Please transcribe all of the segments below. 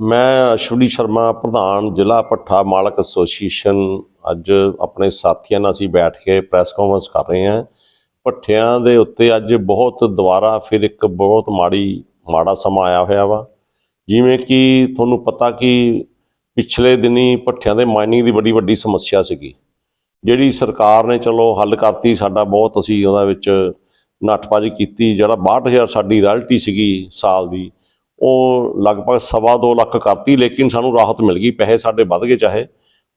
ਮੈਂ ਅਸ਼ਵਨੀ ਸ਼ਰਮਾ, ਪ੍ਰਧਾਨ ਜ਼ਿਲ੍ਹਾ ਪੱਠਾ ਮਾਲਕ ਐਸੋਸੀਏਸ਼ਨ। ਅੱਜ ਆਪਣੇ ਸਾਥੀਆਂ ਨਾਲ ਅਸੀਂ ਬੈਠ ਕੇ ਪ੍ਰੈਸ ਕਾਨਫਰੰਸ ਕਰ ਰਹੇ ਹਾਂ। ਪੱਠਿਆਂ ਦੇ ਉੱਤੇ ਅੱਜ ਬਹੁਤ ਦੁਬਾਰਾ ਫਿਰ ਇੱਕ ਬਹੁਤ ਮਾੜੀ, ਮਾੜਾ ਸਮਾਂ ਆਇਆ ਹੋਇਆ ਵਾ। ਜਿਵੇਂ ਕਿ ਤੁਹਾਨੂੰ ਪਤਾ ਕਿ ਪਿਛਲੇ ਦਿਨੀ ਪੱਠਿਆਂ ਦੇ ਮਾਈਨਿੰਗ ਦੀ ਬੜੀ ਵੱਡੀ ਸਮੱਸਿਆ ਸੀਗੀ। ਜਿਹੜੀ ਸਰਕਾਰ ਨੇ ਚਲੋ ਹੱਲ ਕਰਤੀ, ਸਾਡਾ ਬਹੁਤ ਅਸੀਂ ਉਹਦਾ ਵਿੱਚ ਨੱਠਬਾਜ਼ੀ ਕੀਤੀ, ਜਿਹੜਾ 62000 ਸਾਡੀ ਰਾਇਲਟੀ ਸੀਗੀ ਸਾਲ ਦੀ ਉਹ ਲਗਭਗ ਸਵਾ ਦੋ ਲੱਖ ਕਰਤੀ, ਲੇਕਿਨ ਸਾਨੂੰ ਰਾਹਤ ਮਿਲ ਗਈ, ਪੈਸੇ ਸਾਡੇ ਵੱਧ ਗਏ ਚਾਹੇ।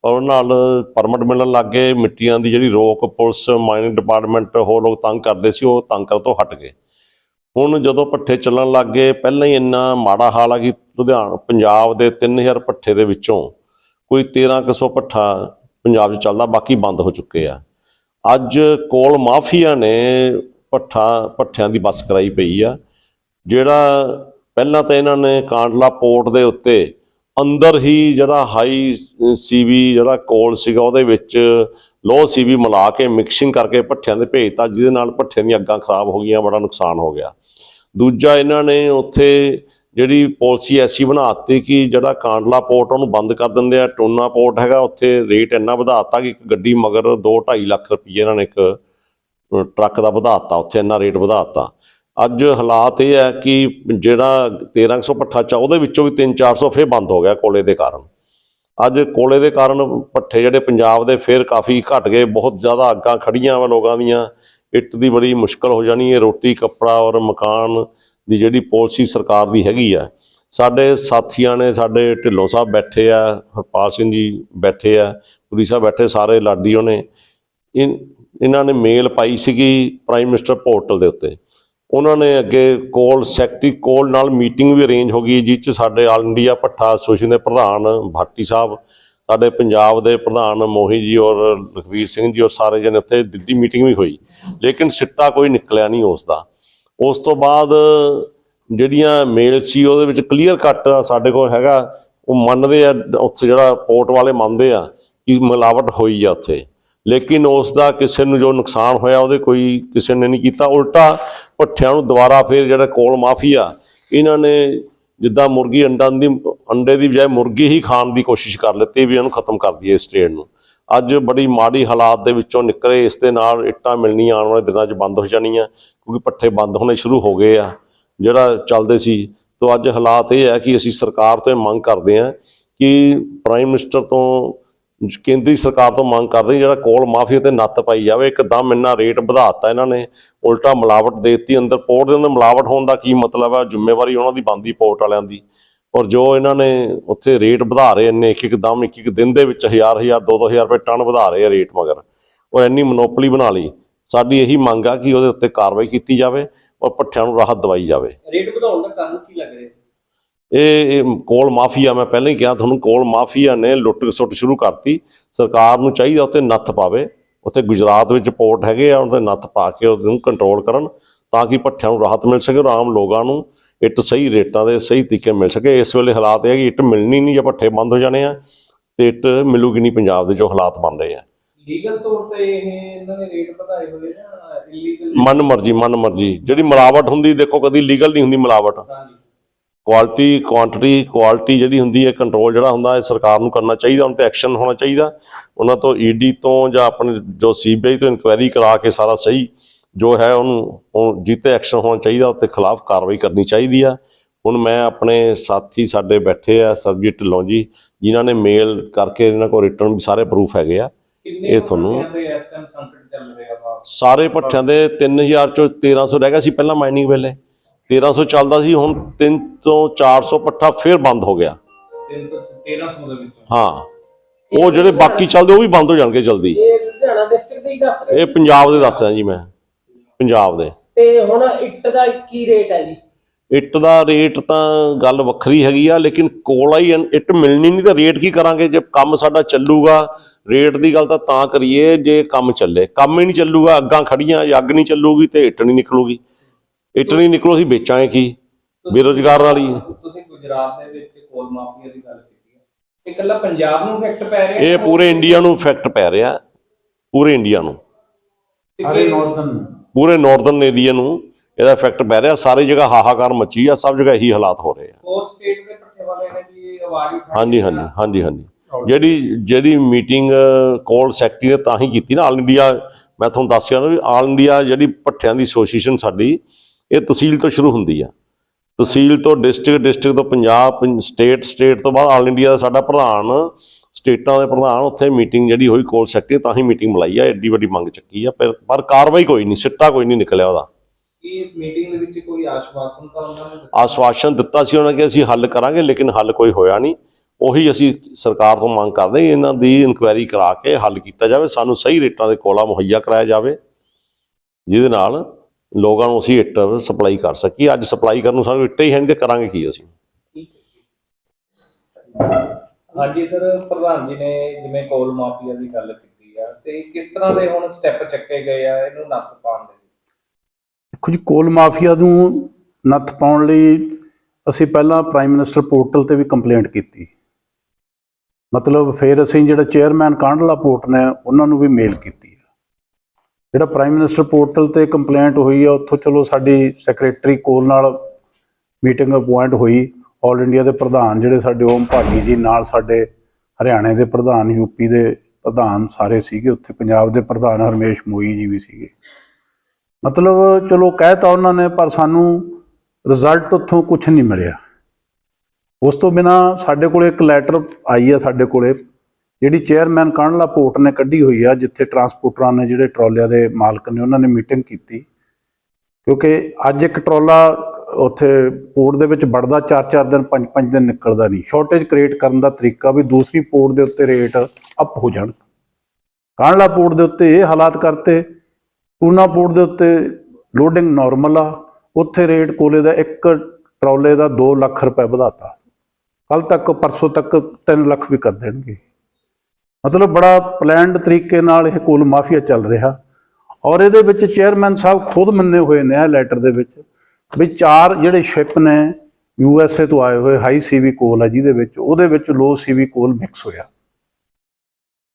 ਪਰ ਉਹ ਨਾਲ ਪਰਮਿਟ ਮਿਲਣ ਲੱਗ ਗਏ, ਮਿੱਟੀਆਂ ਦੀ ਜਿਹੜੀ ਰੋਕ, ਪੁਲਿਸ, ਮਾਈਨਿੰਗ ਡਿਪਾਰਟਮੈਂਟ, ਹੋਰ ਲੋਕ ਤੰਗ ਕਰਦੇ ਸੀ, ਉਹ ਤੰਗ ਕਰ ਤੋਂ ਹਟ ਗਏ। ਹੁਣ ਜਦੋਂ ਪੱਠੇ ਚੱਲਣ ਲੱਗ ਗਏ, ਪਹਿਲਾਂ ਹੀ ਇੰਨਾ ਮਾੜਾ ਹਾਲ ਆ ਕਿ ਲੁਧਿਆਣਾ, ਪੰਜਾਬ ਦੇ 3000 ਪੱਠੇ ਦੇ ਵਿੱਚੋਂ ਕੋਈ 1300 ਪੱਠਾ ਪੰਜਾਬ 'ਚ ਚੱਲਦਾ, ਬਾਕੀ ਬੰਦ ਹੋ ਚੁੱਕੇ ਆ। ਅੱਜ ਕੋਲ ਮਾਫੀਆ ਨੇ ਪੱਠਾ, ਪੱਠਿਆਂ ਦੀ ਬੱਸ ਕਰਾਈ ਪਈ ਆ, ਜਿਹੜਾ ਪਹਿਲਾਂ ਤਾਂ ਇਹਨਾਂ ਨੇ ਕਾਂਡਲਾ ਪੋਰਟ ਦੇ ਉੱਤੇ ਅੰਦਰ ਹੀ ਜਿਹੜਾ ਹਾਈ ਸੀਵੀ ਜਿਹੜਾ ਕੋਲ ਸੀਗਾ ਉਹਦੇ ਵਿੱਚ ਲੋ ਸੀਵੀ ਮਿਲਾ ਕੇ ਮਿਕਸਿੰਗ ਕਰਕੇ ਪੱਠਿਆਂ ਦੇ ਭੇਜਤਾ ਜਿਹਦੇ ਨਾਲ ਭੱਠਿਆਂ ਦੀਆਂ ਅੱਗਾਂ ਖਰਾਬ ਹੋ ਗਈਆਂ, ਬੜਾ ਨੁਕਸਾਨ ਹੋ ਗਿਆ। ਦੂਜਾ ਇਹਨਾਂ ਨੇ ਉੱਥੇ ਜਿਹੜੀ ਪਾਲਿਸੀ ਐਸੀ ਬਣਾਤੀ ਕਿ ਜਿਹੜਾ ਕਾਂਡਲਾ ਪੋਰਟ ਉਹਨੂੰ ਬੰਦ ਕਰ ਦਿੰਦੇ ਆ, ਟੋਨਾ ਪੋਰਟ ਹੈਗਾ, ਉੱਥੇ ਰੇਟ ਇੰਨਾ ਵਧਾਤਾ ਕਿ ਇੱਕ ਗੱਡੀ ਮਗਰ 2.5 ਲੱਖ ਰੁਪਏ ਇਹਨਾਂ ਨੇ ਇੱਕ ਟਰੱਕ ਦਾ ਵਧਾਤਾ ਉੱਥੇ ਇੰਨਾ ਰੇਟ ਵਧਾਤਾ ਅੱਜ ਹਾਲਾਤ ਇਹ ਹੈ ਕਿ ਜਿਹੜਾ 1300 ਪੱਠਾ ਚਾ ਉਹਦੇ ਵਿੱਚੋਂ ਵੀ 3-400 ਫੇਰ ਬੰਦ ਹੋ ਗਿਆ ਕੋਲੇ ਦੇ ਕਾਰਨ। ਅੱਜ ਕੋਲੇ ਦੇ ਕਾਰਨ ਪੱਠੇ ਜਿਹੜੇ ਪੰਜਾਬ ਦੇ ਫੇਰ ਕਾਫੀ ਘਟ ਗਏ, ਬਹੁਤ ਜ਼ਿਆਦਾ ਅੱਗਾਂ ਖੜੀਆਂ ਵਾ ਲੋਕਾਂ ਦੀਆਂ। ਇੱਟ ਦੀ ਬੜੀ ਮੁਸ਼ਕਲ ਹੋ ਜਾਣੀ ਹੈ, ਰੋਟੀ, ਕੱਪੜਾ ਔਰ ਮਕਾਨ ਦੀ ਜਿਹੜੀ ਪਾਲਿਸੀ ਸਰਕਾਰ ਦੀ ਹੈਗੀ ਆ। ਸਾਡੇ ਸਾਥੀਆਂ ਨੇ, ਸਾਡੇ ਢਿੱਲੋਂ ਸਾਹਿਬ ਬੈਠੇ ਆ, ਹਰਪਾਲ ਸਿੰਘ ਜੀ ਬੈਠੇ ਆ, ਪੁਰੀ ਸਾਹਿਬ ਬੈਠੇ, ਸਾਰੇ ਲਾਡੀਓ ਨੇ। ਇਨ- ਇਹਨਾਂ ਨੇ ਮੇਲ ਪਾਈ ਸੀਗੀ ਪ੍ਰਾਈਮ ਮਿਨਿਸਟਰ ਪੋਰਟਲ ਦੇ ਉੱਤੇ। ਉਹਨਾਂ ਨੇ ਅੱਗੇ ਕੋਲ, ਸੈਕਟਰੀ ਕੋਲ ਨਾਲ ਮੀਟਿੰਗ ਵੀ ਅਰੇਂਜ ਹੋ ਗਈ ਜਿਸ ਚ ਸਾਡੇ ਆਲ ਇੰਡੀਆ ਭੱਠਾ ਐਸੋਸੀਏਸ਼ਨ ਦੇ ਪ੍ਰਧਾਨ ਭਾਟੀ ਸਾਹਿਬ, ਸਾਡੇ ਪੰਜਾਬ ਦੇ ਪ੍ਰਧਾਨ ਮੋਹੀ ਜੀ ਔਰ ਲਖਵੀਰ ਸਿੰਘ ਜੀ ਔਰ ਸਾਰੇ ਜਣੇ ਉੱਥੇ ਦਿੱਲੀ ਮੀਟਿੰਗ ਵੀ ਹੋਈ। ਲੇਕਿਨ ਸਿੱਟਾ ਕੋਈ ਨਿਕਲਿਆ ਨਹੀਂ ਉਸ ਦਾ। ਉਸ ਤੋਂ ਬਾਅਦ ਜਿਹੜੀਆਂ ਮੇਲ ਸੀ, ਉਹਦੇ ਵਿੱਚ ਕਲੀਅਰ ਕੱਟ ਸਾਡੇ ਕੋਲ ਹੈਗਾ। ਉਹ ਮੰਨਦੇ ਆ, ਉੱਥੇ ਜਿਹੜਾ ਪੋਰਟ ਵਾਲੇ ਮੰਨਦੇ ਆ ਕਿ ਮਿਲਾਵਟ ਹੋਈ ਆ ਉੱਥੇ। ਲੇਕਿਨ ਉਸ ਦਾ ਕਿਸੇ ਨੂੰ ਜੋ ਨੁਕਸਾਨ ਹੋਇਆ, ਉਹਦੇ ਕੋਈ ਕਿਸੇ ਨੇ ਨਹੀਂ ਕੀਤਾ। ਉਲਟਾ ਭੱਠਿਆਂ ਨੂੰ ਦੁਬਾਰਾ ਫਿਰ ਜਿਹੜਾ ਕੋਲ ਮਾਫੀਆ, ਇਹਨਾਂ ਨੇ ਜਿੱਦਾਂ ਮੁਰਗੀ ਅੰਡਾਂ ਦੀ, ਅੰਡੇ ਦੀ ਬਜਾਏ ਮੁਰਗੀ ਹੀ ਖਾਣ ਦੀ ਕੋਸ਼ਿਸ਼ ਕਰ ਲਿੱਤੀ ਵੀ ਇਹਨੂੰ ਖਤਮ ਕਰ ਦਈਏ ਇਸ ਟ੍ਰੇਡ ਨੂੰ। ਅੱਜ ਬੜੀ ਮਾੜੀ ਹਾਲਾਤ ਦੇ ਵਿੱਚੋਂ ਨਿਕਲੇ, ਇਸ ਦੇ ਨਾਲ ਇੱਟਾਂ ਮਿਲਣੀਆਂ ਆਉਣ ਵਾਲੇ ਦਿਨਾਂ 'ਚ ਬੰਦ ਹੋ ਜਾਣੀਆਂ, ਕਿਉਂਕਿ ਪੱਠੇ ਬੰਦ ਹੋਣੇ ਸ਼ੁਰੂ ਹੋ ਗਏ ਆ, ਜਿਹੜਾ ਚੱਲਦੇ ਸੀ। ਤੋਂ ਅੱਜ ਹਾਲਾਤ ਇਹ ਹੈ ਕਿ ਅਸੀਂ ਸਰਕਾਰ ਤੋਂ ਇਹ ਮੰਗ ਕਰਦੇ ਹਾਂ ਕਿ ਪ੍ਰਾਈਮ ਮਿਨਿਸਟਰ ਤੋਂ ਕੇਂਦਰੀ ਸਰਕਾਰ ਤੋਂ ਮੰਗ ਕਰਦੇ ਜਿਹੜਾ ਕੋਲ ਮਾਫੀਆ ਤੇ ਨੱਥ ਪਾਈ ਜਾਵੇ ਇੱਕਦਮ ਇੰਨਾ ਰੇਟ ਵਧਾਤਾ ਇਹਨਾਂ ਨੇ, ਉਲਟਾ ਮਿਲਾਵਟ ਦੇਤੀ ਅੰਦਰ ਪੋਰਟ ਦੇ ਅੰਦਰ ਮਿਲਾਵਟ ਹੋਣ ਦਾ ਕੀ ਮਤਲਬ ਹੈ? ਜ਼ਿੰਮੇਵਾਰੀ ਉਹਨਾਂ ਦੀ ਬਣਦੀ ਪੋਰਟ ਵਾਲਿਆਂ ਦੀ। ਔਰ ਜੋ ਇਹਨਾਂ ਨੇ ਉੱਥੇ ਰੇਟ ਵਧਾ ਰਹੇ ਨੇ ਇੱਕ ਇੱਕ ਦਮ, ਇੱਕ ਇੱਕ ਦਿਨ ਦੇ ਵਿੱਚ ਹਜ਼ਾਰ ਹਜ਼ਾਰ, ਦੋ ਦੋ ਹਜ਼ਾਰ ਰੁਪਏ ਟਨ ਵਧਾ ਰਹੇ ਆ ਰੇਟ ਮਗਰ। ਉਹ ਇੰਨੀ ਮੋਨੋਪੋਲੀ ਬਣਾ ਲਈ। ਸਾਡੀ ਇਹੀ ਮੰਗ ਆ ਕਿ ਉਹਦੇ ਉੱਤੇ ਕਾਰਵਾਈ ਕੀਤੀ ਜਾਵੇ ਔਰ ਪੱਠਿਆਂ ਨੂੰ ਰਾਹਤ ਦਵਾਈ ਜਾਵੇ। ਰੇਟ ਵਧਾਉਣ ਦਾ ਕਾਰਨ ਕੀ ਲੱਗ ਰਿਹਾ? ਇਹ ਕੋਲ ਮਾਫੀਆ ਮੈਂ ਪਹਿਲਾਂ ਹੀ ਕਿਹਾ ਤੁਹਾਨੂੰ ਕੋਲ ਮਾਫੀਆ ਨੇ ਲੁੱਟ ਖਸੁੱਟ ਸ਼ੁਰੂ ਕਰਤੀ। ਸਰਕਾਰ ਨੂੰ ਚਾਹੀਦਾ ਉੱਤੇ ਨੱਥ ਪਾਵੇ। ਉੱਥੇ ਗੁਜਰਾਤ ਵਿੱਚ ਪੋਰਟ ਹੈਗੇ ਆ ਉਹਦੇ ਨੱਥ ਪਾ ਕੇ ਉਹਨੂੰ ਕੰਟਰੋਲ ਕਰਨ ਤਾਂ ਕਿ ਪੱਠਿਆਂ ਨੂੰ ਰਾਹਤ ਮਿਲ ਸਕੇ ਔਰ ਆਮ ਲੋਕਾਂ ਨੂੰ ਇੱਟ ਸਹੀ ਰੇਟਾਂ ਦੇ ਸਹੀ ਤਰੀਕੇ ਮਿਲ ਸਕੇ। ਇਸ ਵੇਲੇ ਹਾਲਾਤ ਇਹ ਹੈ ਕਿ ਇੱਟ ਮਿਲਣੀ ਨਹੀਂ ਜਾਂ ਪੱਠੇ ਬੰਦ ਹੋ ਜਾਣੇ ਆ ਤੇ ਇੱਟ ਮਿਲੂਗੀ ਨਹੀਂ ਪੰਜਾਬ ਦੇ ਜੋ ਹਾਲਾਤ ਬਣ ਰਹੇ ਆ। ਲੀਗਲ ਤੌਰ ਤੇ ਇਹ ਇਹਨਾਂ ਨੇ ਰੇਟ ਵਧਾਏ ਹੋਏ ਜਾਂ ਇਲੀਗਲ ਮਨ ਮਰਜ਼ੀ ਮਨ ਮਰਜ਼ੀ। ਜਿਹੜੀ ਮਿਲਾਵਟ ਹੁੰਦੀ ਦੇਖੋ ਕਦੀ ਲੀਗਲ ਨਹੀਂ ਹੁੰਦੀ ਮਿਲਾਵਟ। ਹਾਂਜੀ। ਕੁਆਲਿਟੀ ਕੁਆਂਟੀਟੀ ਕੁਆਲਿਟੀ ਜਿਹੜੀ ਹੁੰਦੀ ਹੈ ਕੰਟਰੋਲ ਜਿਹੜਾ ਹੁੰਦਾ ਹੈ ਸਰਕਾਰ ਨੂੰ ਕਰਨਾ ਚਾਹੀਦਾ ਉਹਨਾਂ ਤੇ ਐਕਸ਼ਨ ਹੋਣਾ ਚਾਹੀਦਾ। ਉਹਨਾਂ ਤੋਂ ਈਡੀ ਤੋਂ ਜਾਂ ਆਪਣੇ ਜੋ ਸੀਬੀਆਈ ਤੋਂ ਇਨਕੁਆਇਰੀ ਕਰਾ ਕੇ ਸਾਰਾ ਸਹੀ ਜੋ ਹੈ ਉਹਨੂੰ ਉਹ ਜਿੱਤੇ ਐਕਸ਼ਨ ਹੋਣਾ ਚਾਹੀਦਾ ਉੱਤੇ ਖਿਲਾਫ ਕਾਰਵਾਈ ਕਰਨੀ ਚਾਹੀਦੀ ਆ। ਹੁਣ ਮੈਂ ਆਪਣੇ ਸਾਥੀ ਸਾਡੇ ਬੈਠੇ ਆ ਸਰਬਜੀਤ ਢਿੱਲੋਂ ਜੀ ਜਿਨ੍ਹਾਂ ਨੇ ਮੇਲ ਕਰਕੇ ਇਹਨਾਂ ਕੋਲ ਰਿਟਰਨ ਵੀ ਸਾਰੇ ਪ੍ਰੂਫ ਹੈਗੇ ਆ। ਇਹ ਤੁਹਾਨੂੰ- ਸਾਰੇ ਪੱਠਿਆਂ ਦੇ 3000 ਚੋਂ 1300 ਰਹਿ ਗਿਆ ਸੀ ਪਹਿਲਾਂ ਮਾਈਨਿੰਗ ਵੇਲੇ। 1300 ਚੱਲਦਾ ਸੀ ਹੁਣ 3 ਤੋਂ 400 ਪੱਠਾ ਫਿਰ ਬੰਦ ਹੋ ਗਿਆ। ਤਿੰਨ ਤੋਂ 1300 ਦੇ ਵਿੱਚੋਂ। ਹਾਂ ਉਹ ਜਿਹੜੇ ਬਾਕੀ ਚੱਲਦੇ ਉਹ ਵੀ ਬੰਦ ਹੋ ਜਾਣਗੇ ਜਲਦੀ। ਇਹ ਲੁਧਿਆਣਾ ਡਿਸਟ੍ਰਿਕਟ ਦੇ ਹੀ ਦੱਸ ਰਹੇ ਇਹ ਪੰਜਾਬ ਦੇ ਦੱਸ ਰਿਹਾ ਜੀ ਮੈਂ ਪੰਜਾਬ ਦੇ। ਤੇ ਹੁਣ ਇੱਟ ਦਾ ਕੀ ਰੇਟ ਹੈ ਜੀ? ਇੱਟ ਦਾ ਰੇਟ ਤਾਂ ਗੱਲ ਵੱਖਰੀ ਹੈਗੀ ਆ ਲੇਕਿਨ ਕੋਲਾ ਹੀ ਇੱਟ ਮਿਲਣੀ ਨਹੀਂ ਤਾਂ ਰੇਟ ਕੀ ਕਰਾਂਗੇ? ਜੇ ਕੰਮ ਸਾਡਾ ਚੱਲੂਗਾ ਰੇਟ ਦੀ ਗੱਲ ਤਾਂ ਤਾਂ ਕਰੀਏ ਜੇ ਕੰਮ ਚੱਲੇ। ਕੰਮ ਹੀ ਨਹੀਂ ਚੱਲੂਗਾ ਅੱਗਾਂ ਖੜੀਆਂ ਜੇ ਅੱਗ ਨਹੀਂ ਚੱਲੂਗੀ ਤੇ ਇੱਟ ਨਹੀਂ ਨਿਕਲੂਗੀ। ਇੱਟ ਨਹੀਂ ਨਿਕਲੂ ਅਸੀਂ ਵੇਚਾਂਗੇ ਕੀ? ਬੇਰੁਜ਼ਗਾਰ ਵਾਲੀ ਤੁਸੀਂ ਗੁਜਰਾਤ ਦੇ ਵਿੱਚ ਕੋਲ ਮਾਫੀਆ ਦੀ ਗੱਲ ਕੀਤੀ ਹੈ। ਇਹ ਇਕੱਲਾ ਪੰਜਾਬ ਨੂੰ ਇਫੈਕਟ ਪੈ ਰਿਹਾ ਇਹ ਪੂਰੇ ਇੰਡੀਆ ਨੂੰ ਇਫੈਕਟ ਪੈ ਰਿਹਾ। ਪੂਰੇ ਇੰਡੀਆ ਨੂੰ। ਸਾਰੇ ਨਾਰਥਨ ਪੂਰੇ ਨਾਰਥਰਨ ਏਰੀਆ ਨੂੰ ਇਹਦਾ ਇਫੈਕਟ ਪੈ ਰਿਹਾ। ਸਾਰੀ ਜਗ੍ਹਾ ਹਾਹਾਕਾਰ ਮੱਚੀ ਆ ਸਭ ਜਗ੍ਹਾ ਇਹੀ ਹਾਲਾਤ ਹੋ ਰਹੇ ਆ। ਹੋਰ ਸਟੇਟ ਦੇ ਪੱਠੇ ਵਾਲੇ ਨੇ ਵੀ ਆਵਾਜ਼ ਉਠਾਈ ਹਾਂਜੀ ਹੈ ਹਾਂਜੀ। ਹਾਂਜੀ ਹਾਂਜੀ। ਜਿਹੜੀ ਜਿਹੜੀ ਮੀਟਿੰਗ ਕੋਲ ਸੈਕਟਰੀ ਨੇ ਤਾਂ ਹੀ ਕੀਤੀ ਨਾ। ਆਲ ਇੰਡੀਆ ਮੈਂ ਤੁਹਾਨੂੰ ਦੱਸਿਆ ਨਾ ਵੀ ਆਲ ਇੰਡੀਆ ਜਿਹੜੀ ਭੱਠਿਆਂ ਦੀ ਐਸੋਸੀਏਸ਼ਨ ਸਾਡੀ ਇਹ ਤਹਿਸੀਲ ਤੋਂ ਸ਼ੁਰੂ ਹੁੰਦੀ ਆ। ਤਹਿਸੀਲ ਤੋਂ ਡਿਸਟ੍ਰਿਕਟ ਡਿਸਟ੍ਰਿਕਟ ਤੋਂ ਪੰਜਾਬ ਸਟੇਟ ਸਟੇਟ ਤੋਂ ਬਾਅਦ ਆਲ ਇੰਡੀਆ ਦਾ ਸਾਡਾ ਪ੍ਰਧਾਨ ਸਟੇਟਾਂ ਦੇ ਪ੍ਰਧਾਨ ਉੱਥੇ ਮੀਟਿੰਗ ਜਿਹੜੀ ਹੋਈ ਕੋਲ ਸੈਕਟਰੀ ਤਾਂ ਹੀ ਮੀਟਿੰਗ ਬੁਲਾਈ ਆ। ਐਡੀ ਵੱਡੀ ਮੰਗ ਚੱਕੀ ਆ। ਪਰ ਕਾਰਵਾਈ ਕੋਈ ਨਹੀਂ ਸਿੱਟਾ ਕੋਈ ਨਹੀਂ ਨਿਕਲਿਆ ਉਹਦਾ। ਇਸ ਮੀਟਿੰਗ ਦੇ ਵਿੱਚ ਕੋਈ ਆਸ਼ਵਾਸਨ ਤਾਂ ਉਹਨਾਂ ਨੇ ਆਸ਼ਵਾਸਨ ਦਿੱਤਾ ਸੀ ਉਹਨਾਂ ਕਿ ਅਸੀਂ ਹੱਲ ਕਰਾਂਗੇ ਲੇਕਿਨ ਹੱਲ ਕੋਈ ਹੋਇਆ ਨਹੀਂ। ਉਹੀ ਅਸੀਂ ਸਰਕਾਰ ਤੋਂ ਮੰਗ ਕਰਦੇ ਇਹਨਾਂ ਦੀ ਇਨਕੁਆਇਰੀ ਕਰਾ ਕੇ ਹੱਲ ਕੀਤਾ ਜਾਵੇ। ਸਾਨੂੰ ਸਹੀ ਰੇਟਾਂ ਦੇ ਕੋਲਾ ਮੁਹੱਈਆ ਕਰਾਇਆ ਜਾਵੇ। ਜਿਹਦੇ ਨਾਲ ਲੋਕਾਂ ਨੂੰ ਅਸੀਂ ਇੱਟ ਸਪਲਾਈ ਕਰ ਸਕੀਏ। ਅੱਜ ਸਪਲਾਈ ਕਰਨ ਨੂੰ ਸਾਨੂੰ ਇੱਟਾਂ ਹੀ ਹਨ ਕਿ ਕਰਾਂਗੇ ਕੀ ਅਸੀਂ? ਹਾਂਜੀ ਸਰ ਪ੍ਰਧਾਨ ਜੀ ਨੇ ਜਿਵੇਂ ਕੋਲ ਮਾਫੀਆ ਦੀ ਗੱਲ ਕੀਤੀ ਆ ਤੇ ਕਿਸ ਤਰ੍ਹਾਂ ਦੇ ਹੁਣ ਸਟੈਪ ਚੱਕੇ ਗਏ ਆ ਇਹਨੂੰ ਨੱਥ ਪਾਉਣ ਦੇ ਜੀ ਕੋਲ ਮਾਫੀਆ ਨੂੰ ਨੱਥ ਪਾਉਣ ਲਈ ਅਸੀਂ ਪਹਿਲਾਂ ਪ੍ਰਾਈਮ ਮਿਨਿਸਟਰ ਪੋਰਟਲ ਤੇ ਵੀ ਕੰਪਲੇਂਟ ਕੀਤੀ। ਮਤਲਬ ਫਿਰ ਅਸੀਂ ਜਿਹੜਾ ਚੇਅਰਮੈਨ ਕਾਂਡਲਾ ਪੋਰਟ ਨੇ ਉਹਨਾਂ ਨੂੰ ਵੀ ਮੇਲ ਕੀਤੀ। ਜਿਹੜਾ ਪ੍ਰਾਈਮ ਮਿਨਿਸਟਰ ਪੋਰਟਲ ਤੇ ਕੰਪਲੇਂਟ ਹੋਈ ਆ, ਉੱਥੋਂ ਚਲੋ ਸਾਡੀ ਸੈਕਟਰੀ ਕੋਲ ਨਾਲ ਮੀਟਿੰਗ ਅਪਾਇੰਟ ਹੋਈ। ਆਲ ਇੰਡੀਆ ਦੇ ਪ੍ਰਧਾਨ ਜਿਹੜੇ ਸਾਡੇ ਓਮ ਭਾਗੀ ਜੀ, ਨਾਲ ਸਾਡੇ ਹਰਿਆਣੇ ਦੇ ਪ੍ਰਧਾਨ ਯੂਪੀ ਦੇ ਪ੍ਰਧਾਨ ਸਾਰੇ ਸੀਗੇ। ਉੱਥੇ ਪੰਜਾਬ ਦੇ ਪ੍ਰਧਾਨ ਹਰਮੇਸ਼ ਮੋਈ ਜੀ ਵੀ ਸੀਗੇ। ਮਤਲਬ ਚਲੋ ਕਹਿਤਾ ਉਹਨਾਂ ਨੇ, ਪਰ ਸਾਨੂੰ ਰਿਜ਼ਲਟ ਉੱਥੋਂ ਕੁਝ ਨਹੀਂ ਮਿਲਿਆ। ਉਸ ਤੋਂ ਬਿਨਾ ਸਾਡੇ ਕੋਲੇ ਇੱਕ ਲੈਟਰ ਆਈ ਆ ਸਾਡੇ ਕੋਲੇ। ਜਿਹੜੀ ਚੇਅਰਮੈਨ ਕਾਂਡਲਾ ਪੋਰਟ ਨੇ ਕੱਢੀ ਹੋਈ ਆ, ਜਿੱਥੇ ਟਰਾਂਸਪੋਰਟਰਾਂ ਨੇ ਜਿਹੜੇ ਟਰਾਲਿਆਂ ਦੇ ਮਾਲਕ ਨੇ, ਉਹਨਾਂ ਨੇ ਮੀਟਿੰਗ ਕੀਤੀ। ਕਿਉਂਕਿ ਅੱਜ ਇੱਕ ਟਰਾਲਾ ਉੱਥੇ ਪੋਰਟ ਦੇ ਵਿੱਚ ਵੜਦਾ 4-4 ਦਿਨ 5-5 ਦਿਨ ਨਿਕਲਦਾ ਨਹੀਂ। ਸ਼ਾਰਟੇਜ ਕ੍ਰੀਏਟ ਕਰਨ ਦਾ ਤਰੀਕਾ ਵੀ ਦੂਸਰੀ ਪੋਰਟ ਦੇ ਉੱਤੇ ਰੇਟ ਅਪ ਹੋ ਜਾਣ। ਕਾਂਡਲਾ ਪੋਰਟ ਦੇ ਉੱਤੇ ਇਹ ਹਾਲਾਤ ਕਰਤੇ, ਪੂਨਾ ਪੋਰਟ ਦੇ ਉੱਤੇ ਲੋਡਿੰਗ ਨਾਰਮਲ ਆ, ਉੱਥੇ ਰੇਟ ਕੋਲੇ ਦਾ ਇੱਕ ਟਰਾਲੇ ਦਾ 2 ਲੱਖ ਰੁਪਏ ਵਧਾਤਾ। ਕੱਲ ਤੱਕ, ਪਰਸੋਂ ਤੱਕ 3 ਲੱਖ ਵੀ ਕਰ ਦੇਣਗੇ। ਮਤਲਬ ਬੜਾ ਪਲਾਨਡ ਤਰੀਕੇ ਨਾਲ ਇਹ ਕੋਲ ਮਾਫੀਆ ਚੱਲ ਰਿਹਾ। ਔਰ ਇਹਦੇ ਵਿੱਚ ਚੇਅਰਮੈਨ ਸਾਹਿਬ ਖੁਦ ਮੰਨੇ ਹੋਏ ਨੇ ਇਹ ਲੈਟਰ ਦੇ ਵਿੱਚ ਵੀ ਚਾਰ ਜਿਹੜੇ ਸ਼ਿਪ ਨੇ ਯੂ ਐਸ ਏ ਤੋਂ ਆਏ ਹੋਏ, ਹਾਈ ਸੀਵੀ ਕੋਲ ਆ ਜਿਹਦੇ ਵਿੱਚ, ਉਹਦੇ ਵਿੱਚ ਲੋ ਸੀਵੀ ਕੋਲ ਮਿਕਸ ਹੋਇਆ।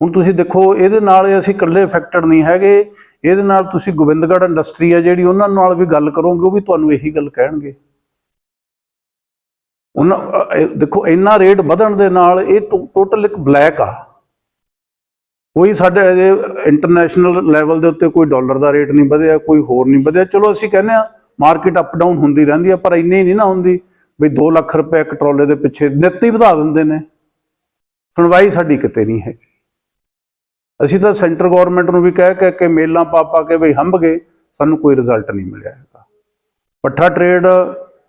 ਹੁਣ ਤੁਸੀਂ ਦੇਖੋ, ਇਹਦੇ ਨਾਲ ਅਸੀਂ ਇਕੱਲੇ ਅਫੈਕਟਡ ਨਹੀਂ ਹੈਗੇ। ਇਹਦੇ ਨਾਲ ਤੁਸੀਂ ਗੋਬਿੰਦਗੜ੍ਹ ਇੰਡਸਟਰੀ ਆ ਜਿਹੜੀ, ਉਹਨਾਂ ਨਾਲ ਵੀ ਗੱਲ ਕਰੋਗੇ, ਉਹ ਵੀ ਤੁਹਾਨੂੰ ਇਹੀ ਗੱਲ ਕਹਿਣਗੇ। ਉਹਨਾਂ ਦੇਖੋ, ਇੰਨਾ ਰੇਟ ਵਧਣ ਦੇ ਨਾਲ ਇਹ ਟੋਟਲ ਇੱਕ ਬਲੈਕ ਆ। ਕੋਈ ਸਾਡੇ ਅਜੇ ਇੰਟਰਨੈਸ਼ਨਲ ਲੈਵਲ ਦੇ ਉੱਤੇ ਕੋਈ ਡਾਲਰ ਦਾ ਰੇਟ ਨਹੀਂ ਵਧਿਆ, ਕੋਈ ਹੋਰ ਨਹੀਂ ਵਧਿਆ। ਚਲੋ ਅਸੀਂ ਕਹਿੰਦੇ ਆ ਮਾਰਕੀਟ ਅਪ ਡਾਊਨ ਹੁੰਦੀ ਰਹਿੰਦੀ ਆ, ਪਰ ਇੰਨੀ ਨਹੀਂ ਨਾ ਹੁੰਦੀ ਵੀ 2 ਲੱਖ ਰੁਪਏ ਇੱਕ ਟਰਾਲੇ ਦੇ ਪਿੱਛੇ ਨਿੱਤ ਹੀ ਵਧਾ ਦਿੰਦੇ ਨੇ। ਸੁਣਵਾਈ ਸਾਡੀ ਕਿਤੇ ਨਹੀਂ ਹੈ ਅਸੀਂ ਤਾਂ ਸੈਂਟਰ ਗਵਰਨਮੈਂਟ ਨੂੰ ਵੀ ਕਹਿ ਕਹਿ ਕੇ ਮੇਲਾਂ ਪਾ ਪਾ ਕੇ ਵੀ ਹੰਭ ਗਏ, ਸਾਨੂੰ ਕੋਈ ਰਿਜ਼ਲਟ ਨਹੀਂ ਮਿਲਿਆ ਹੈਗਾ। ਪੱਠਾ ਟ੍ਰੇਡ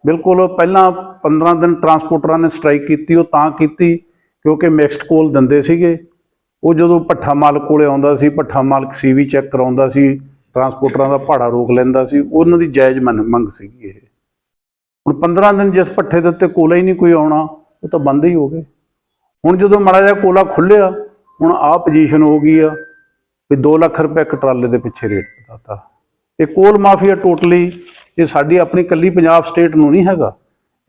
ਬਿਲਕੁਲ ਪਹਿਲਾਂ 15 ਦਿਨ ਟਰਾਂਸਪੋਰਟਰਾਂ ਨੇ ਸਟ੍ਰਾਈਕ ਕੀਤੀ, ਉਹ ਤਾਂ ਕੀਤੀ, ਕਿਉਂਕਿ ਮਿਕਸਡ ਕੋਲ ਦਿੰਦੇ ਸੀਗੇ। ਉਹ ਜਦੋਂ ਭੱਠਾ ਮਾਲਕ ਕੋਲੇ ਆਉਂਦਾ ਸੀ, ਭੱਠਾ ਮਾਲਕ ਸੀਵੀ ਚੈੱਕ ਕਰਾਉਂਦਾ ਸੀ ਟਰਾਂਸਪੋਰਟਰਾਂ ਦਾ ਭਾੜਾ ਰੋਕ ਲੈਂਦਾ ਸੀ, ਉਹਨਾਂ ਦੀ ਜਾਇਜ਼ ਮੰਗ ਸੀਗੀ ਇਹ। ਹੁਣ 15 ਦਿਨ ਜਿਸ ਭੱਠੇ ਦੇ ਉੱਤੇ ਕੋਲਾ ਹੀ ਨਹੀਂ ਕੋਈ ਆਉਣਾ, ਉਹ ਤਾਂ ਬੰਦ ਹੀ ਹੋ ਗਏ। ਹੁਣ ਜਦੋਂ ਮਾੜਾ ਜਿਹਾ ਕੋਲਾ ਖੁੱਲਿਆ ਹੁਣ ਆਹ ਪੋਜੀਸ਼ਨ ਹੋ ਗਈ ਆ ਵੀ 2 ਲੱਖ ਰੁਪਏ ਇੱਕ ਟਰਾਲੇ ਦੇ ਪਿੱਛੇ ਰੇਟ ਬਤਾਤਾ ਇਹ ਕੋਲ ਮਾਫੀਆ ਟੋਟਲੀ, ਇਹ ਸਾਡੀ ਆਪਣੀ ਕੱਲੀ ਪੰਜਾਬ ਸਟੇਟ ਨੂੰ ਨਹੀਂ ਹੈਗਾ।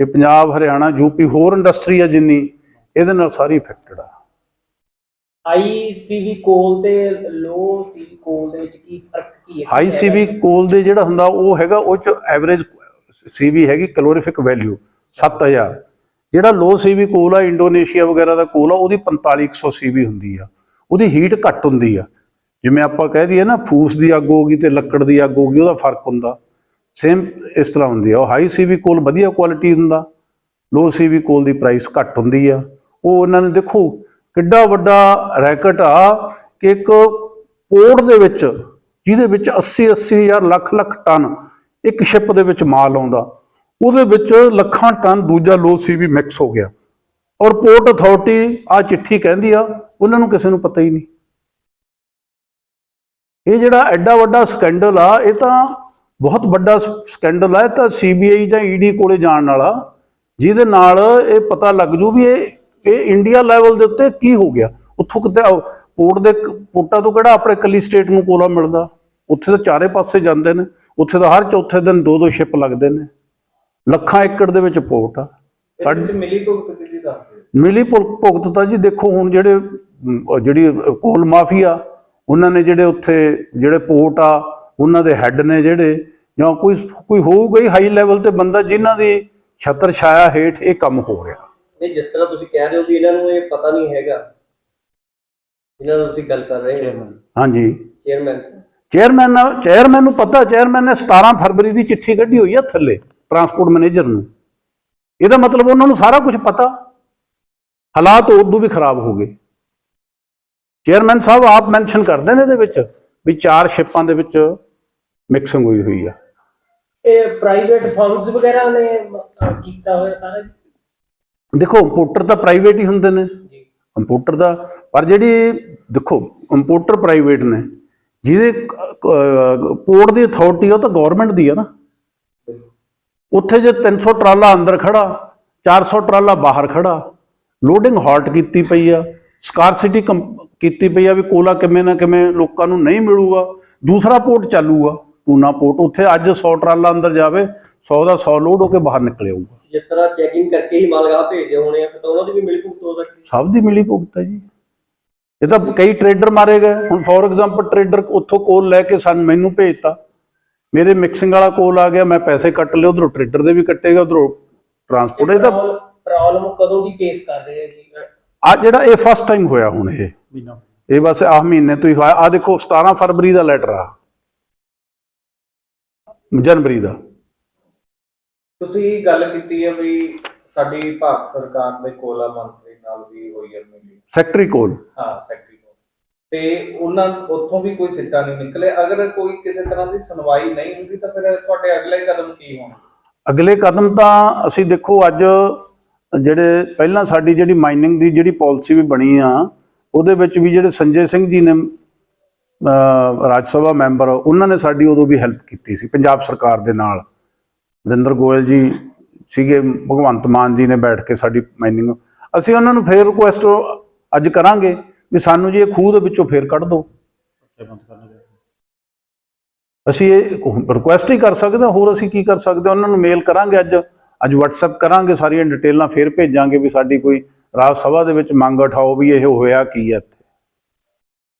ਇਹ ਪੰਜਾਬ, ਹਰਿਆਣਾ ਯੂਪੀ ਹੋਰ ਇੰਡਸਟਰੀ ਆ ਜਿੰਨੀ, ਇਹਦੇ ਨਾਲ ਸਾਰੀ ਇਫੈਕਟਡ ਆ। ਹਾਈ ਸੀਵੀ ਕੋਲ ਤੇ ਲੋ ਸੀਵੀ ਕੋਲ ਦੇ ਵਿੱਚ ਕੀ ਫ਼ਰਕ ਕੀ ਹੈ? ਹਾਈ ਸੀਵੀ ਕੋਲ ਦੇ ਜਿਹੜਾ ਹੁੰਦਾ ਉਹ ਹੈਗਾ ਉਹ ਚ ਐਵਰੇਜ ਸੀਵੀ ਹੈਗੀ ਕੈਲੋਰੀਫਿਕ ਵੈਲਿਊ 7000 ਜਿਹੜਾ ਲੋ ਸੀਵੀ ਕੋਲ ਆ ਇੰਡੋਨੇਸ਼ੀਆ ਵਗੈਰਾ ਦਾ ਕੋਲ ਆ ਉਹਦੀ 4500 ਸੀਵੀ ਹੁੰਦੀ ਆ। ਉਹਦੀ ਹੀਟ ਘੱਟ ਹੁੰਦੀ ਆ। ਜਿਵੇਂ ਆਪਾਂ ਕਹਿ ਦਈਏ ਨਾ ਫੂਸ ਦੀ ਅੱਗ ਹੋਗੀ ਤੇ ਲੱਕੜ ਦੀ ਅੱਗ ਹੋਗੀ ਉਹਦਾ ਫ਼ਰਕ ਹੁੰਦਾ। ਸੇਮ ਇਸ ਤਰ੍ਹਾਂ ਹੁੰਦੀ ਆ। ਉਹ ਹਾਈ ਸੀਵੀ ਕੋਲ ਵਧੀਆ ਕੁਆਲਿਟੀ ਹੁੰਦਾ। ਲੋ ਸੀਵੀ ਕੋਲ ਦੀ ਪ੍ਰਾਈਸ ਘੱਟ ਹੁੰਦੀ ਆ। ਉਹ ਉਹਨਾਂ ਨੇ ਦੇਖੋ ਕਿੱਡਾ ਵੱਡਾ ਰੈਕਟ ਆ ਕਿ ਇੱਕ ਪੋਰਟ ਦੇ ਵਿੱਚ, ਜਿਹਦੇ ਵਿੱਚ 80 80 ਹਜ਼ਾਰ ਲੱਖ ਲੱਖ ਟਨ ਇੱਕ ਸ਼ਿਪ ਦੇ ਵਿੱਚ ਮਾਲ ਆਉਂਦਾ। ਉਹਦੇ ਵਿੱਚ ਲੱਖਾਂ ਟਨ ਦੂਜਾ ਲੋ ਸੀਵੀ ਮਿਕਸ ਹੋ ਗਿਆ। ਔਰ ਪੋਰਟ ਅਥਾਰਟੀ ਆ ਚਿੱਠੀ ਕਹਿੰਦੀ ਆ, ਉਹਨਾਂ ਨੂੰ ਕਿਸੇ ਨੂੰ ਪਤਾ ਹੀ ਨਹੀਂ। ਇਹ ਜਿਹੜਾ ਐਡਾ ਵੱਡਾ ਸਕੈਂਡਲ ਆ, ਇਹ ਤਾਂ ਬਹੁਤ ਵੱਡਾ ਸਕੈਂਡਲ ਆ, ਇਹ ਤਾਂ ਸੀਬੀਆਈ ਜਾਂ ਈਡੀ ਕੋਲੇ ਜਾਣ ਵਾਲਾ, ਜਿਹਦੇ ਨਾਲ ਇਹ ਪਤਾ ਲੱਗ ਜੂ ਵੀ ਇਹ ਇਹ ਇੰਡੀਆ ਲੈਵਲ ਦੇ ਉੱਤੇ ਕੀ ਹੋ ਗਿਆ? ਉੱਥੋਂ ਕਿਤੇ ਪੋਰਟ ਦੇ ਪੋਰਟਾਂ ਤੋਂ ਕਿਹੜਾ ਆਪਣੇ ਕੱਲੀ ਸਟੇਟ ਨੂੰ ਕੋਲਾ ਮਿਲਦਾ? ਉੱਥੇ ਤਾਂ ਚਾਰੇ ਪਾਸੇ ਜਾਂਦੇ ਨੇ ਉੱਥੇ ਤਾਂ ਹਰ ਚੌਥੇ ਦਿਨ ਦੋ ਦੋ ਸ਼ਿਪ ਲੱਗਦੇ ਨੇ। ਲੱਖਾਂ ਏਕੜ ਦੇ ਵਿੱਚ ਪੋਰਟ ਆ। ਵਿੱਚ ਮਿਲੀ ਭੁਗਤ ਦੀ ਦੱਸਦੇ ਮਿਲੀ ਭੁਗ- ਭੁਗਤ ਤਾਂ ਜੀ ਦੇਖੋ ਹੁਣ ਜਿਹੜੇ ਜਿਹੜੀ ਕੋਲ ਮਾਫੀਆ ਉਹਨਾਂ ਨੇ ਜਿਹੜੇ ਉੱਥੇ ਜਿਹੜੇ ਪੋਰਟ ਆ ਉਹਨਾਂ ਦੇ ਹੈੱਡ ਨੇ ਜਿਹੜੇ ਜਾਂ ਕੋਈ ਕੋਈ ਹੋਊਗਾ ਹੀ ਹਾਈ ਲੈਵਲ ਤੇ ਬੰਦਾ ਜਿਨ੍ਹਾਂ ਦੀ ਛਤਰ ਛਾਇਆ ਹੇਠ ਇਹ ਕੰਮ ਹੋ ਰਿਹਾ। ਇਹ ਜਿਸ ਤਰ੍ਹਾਂ ਤੁਸੀਂ ਕਹਿ ਰਹੇ ਹੋ ਵੀ ਇਹਨਾਂ ਨੂੰ ਇਹ ਪਤਾ ਨਹੀਂ ਹੈਗਾ। ਇਹਨਾਂ ਨੂੰ ਤੁਸੀਂ ਗੱਲ ਕਰ ਰਹੇ ਹੋ। ਹਾਂਜੀ। ਚੇਅਰਮੈਨ ਚੇਅਰਮੈਨ ਚੇਅਰਮੈਨ ਨੂੰ ਪਤਾ ਚੇਅਰਮੈਨ ਨੇ 17 ਫਰਵਰੀ ਦੀ ਚਿੱਠੀ ਕੱਢੀ ਹੋਈ ਆ ਥੱਲੇ ਟਰਾਂਸਪੋਰਟ ਮੈਨੇਜਰ ਨੂੰ। ਇਹਦਾ ਮਤਲਬ ਉਹਨਾਂ ਨੂੰ ਸਾਰਾ ਕੁਝ ਪਤਾ। ਹਾਲਾਤ ਉਦੋਂ ਵੀ ਖਰਾਬ ਹੋ ਗਏ। ਚੇਅਰਮੈਨ ਸਾਹਿਬ ਆਪ ਮੈਂਸ਼ਨ ਕਰਦੇ ਨੇ ਇਹਦੇ ਵਿੱਚ ਵੀ ਚਾਰ ਸ਼ਿਪਾਂ ਦੇ ਵਿੱਚ ਮਿਕਸਿੰਗ ਹੋਈ ਹੋਈ ਆ। ਇਹ ਪ੍ਰਾਈਵੇਟ ਫਰਮਸ ਵਗੈਰਾ ਨੇ ਕੀਤਾ ਹੋਇਆ ਸਾਰਾ ਜੀ? ਦੇਖੋ ਇੰਪੋਰਟਰ ਤਾਂ ਪ੍ਰਾਈਵੇਟ ਹੀ ਹੁੰਦੇ ਨੇ। ਇੰਪੋਰਟਰ ਦਾ ਪਰ ਜਿਹੜੀ ਦੇਖੋ ਇੰਪੋਰਟਰ ਪ੍ਰਾਈਵੇਟ ਨੇ। ਜਿਹਦੇ ਪੋਰਟ ਦੀ ਅਥਾਰਟੀ ਉਹ ਤਾਂ ਗਵਰਨਮੈਂਟ ਦੀ ਆ ਨਾ। ਉੱਥੇ ਜੇ 300 ਟਰਾਲਾ ਅੰਦਰ ਖੜਾ 400 ਟਰਾਲਾ ਬਾਹਰ ਖੜਾ ਲੋਡਿੰਗ ਹਾਲਟ ਕੀਤੀ ਪਈ ਆ ਸਕਾਰਸਿਟੀ ਕੀਤੀ ਪਈ ਆ ਵੀ ਕੋਲਾ ਕਿਵੇਂ ਨਾ ਕਿਵੇਂ ਲੋਕਾਂ ਨੂੰ ਨਹੀਂ ਮਿਲੂਗਾ। ਦੂਸਰਾ ਪੋਰਟ ਚਾਲੂਗਾ ਪੂਨਾ ਪੋਰਟ ਉੱਥੇ ਅੱਜ 100 ਟਰਾਲਾ ਅੰਦਰ ਜਾਵੇ 100 ਦਾ 100 ਲੋਡ ਹੋ ਕੇ ਬਾਹਰ ਨਿਕਲ ਆਊਗਾ। ਜਿਸ ਤਰ੍ਹਾਂ ਚੈਕਿੰਗ ਕਰਕੇ ਹੀ ਮਾਲਗਾਹ ਭੇਜਦੇ ਹੋਣੇ ਆ ਫਿਰ ਤਾਂ ਉਹਨਾਂ ਦੀ ਵੀ ਮਿਲ ਭੁਗਤ ਹੋ ਸਕਦੀ। ਸਭ ਦੀ ਮਿਲੀ ਭੁਗਤ ਹੈ ਜੀ। ਇਹ ਤਾਂ ਕਈ ਟਰੇਡਰ ਮਾਰੇ ਗਏ। ਹੁਣ ਫੋਰ ਐਗਜ਼ਾਮਪਲ ਟਰੇਡਰ ਉੱਥੋਂ ਕੋਲ ਲੈ ਕੇ ਸਾਨੂੰ ਮੈਨੂੰ ਭੇਜਤਾ। ਮੇਰੇ ਮਿਕਸਿੰਗ ਵਾਲਾ ਕੋਲ ਆ ਗਿਆ ਮੈਂ ਪੈਸੇ ਕੱਟ ਲਏ ਉਧਰੋਂ ਟਰੇਡਰ ਦੇ ਵੀ ਕੱਟੇਗਾ ਉਧਰੋਂ ਟਰਾਂਸਪੋਰਟ ਇਹਦਾ ਪ੍ਰੋਬਲਮ ਕਦੋਂ ਦੀ ਫੇਸ ਕਰ ਰਹੇ ਆ ਜੀ? ਆ ਜਿਹੜਾ ਇਹ ਫਸਟ ਟਾਈਮ ਹੋਇਆ ਹੁਣ ਇਹ। ਇਹ ਬਸ ਆਹ ਮਹੀਨੇ ਤੋਂ ਹੀ ਹੋਇਆ। ਆ ਦੇਖੋ 17 ਫਰਵਰੀ ਦਾ ਲੈਟਰ ਆ। ਜਨਵਰੀ ਦਾ। ਤੁਸੀਂ ਗੱਲ ਕੀਤੀ ਹੈ ਵੀ ਸਾਡੀ ਭਾਰਤ ਸਰਕਾਰ ਦੇ ਕੋਲਾ ਮੰਤਰੀ ਨਾਲ ਵੀ ਹੋਈ ਹੈ ਮੀਟਿੰਗ ਫੈਕਟਰੀ ਕੋਲ? ਹਾਂ ਸੈਕਟਰੀ ਕੋਲ। ਤੇ ਉਹਨਾਂ ਉੱਥੋਂ ਵੀ ਕੋਈ ਸਿੱਟਾ ਨਹੀਂ ਨਿਕਲੇ ਅਗਰ ਕੋਈ ਕਿਸੇ ਤਰ੍ਹਾਂ ਦੀ ਸੁਣਵਾਈ ਨਹੀਂ ਹੁੰਦੀ ਤਾਂ ਫਿਰ ਤੁਹਾਡੇ ਅਗਲੇ ਕਦਮ ਕੀ ਹੋਣ ਅਗਲੇ ਕਦਮ ਤਾਂ ਅਸੀਂ ਦੇਖੋ ਅੱਜ ਜਿਹੜੇ ਪਹਿਲਾਂ ਸਾਡੀ ਜਿਹੜੀ ਮਾਈਨਿੰਗ ਦੀ ਜਿਹੜੀ ਪਾਲਿਸੀ ਵੀ ਬਣੀ ਆ ਉਹਦੇ ਵਿੱਚ ਵੀ ਜਿਹੜੇ ਸੰਜੇ ਸਿੰਘ ਜੀ ਨੇ ਰਾਜ ਸਭਾ ਮੈਂਬਰ ਉਹਨਾਂ ਨੇ ਸਾਡੀ ਉਦੋਂ ਵੀ ਹੈਲਪ ਕੀਤੀ ਸੀ ਪੰਜਾਬ ਸਰਕਾਰ ਦੇ ਨਾਲ। ਵਰਿੰਦਰ ਗੋਇਲ ਜੀ ਸੀਗੇ, ਭਗਵੰਤ ਮਾਨ ਜੀ ਨੇ ਬੈਠ ਕੇ ਸਾਡੀ ਮਾਈਨਿੰਗ। ਅਸੀਂ ਉਹਨਾਂ ਨੂੰ ਫੇਰ ਰਿਕੁਐਸਟ ਅੱਜ ਕਰਾਂਗੇ ਵੀ ਸਾਨੂੰ ਜੀ ਇਹ ਖੂਹ ਦੇ ਵਿੱਚੋਂ ਫੇਰ ਕੱਢ ਦਿਓ। ਅਸੀਂ ਇਹ ਰਿਕੁਐਸਟ ਹੀ ਕਰ ਸਕਦੇ ਹਾਂ ਹੋਰ ਅਸੀਂ ਕੀ ਕਰ ਸਕਦੇ? ਹਾਂ ਉਹਨਾਂ ਨੂੰ ਮੇਲ ਕਰਾਂਗੇ ਅੱਜ ਅੱਜ WhatsApp ਕਰਾਂਗੇ, ਸਾਰੀਆਂ ਡਿਟੇਲਾਂ ਫੇਰ ਭੇਜਾਂਗੇ ਵੀ ਸਾਡੀ ਕੋਈ ਰਾਜ ਸਭਾ ਦੇ ਵਿੱਚ ਮੰਗ ਉਠਾਓ ਵੀ ਇਹ ਹੋਇਆ ਕੀ ਹੈ ਇੱਥੇ।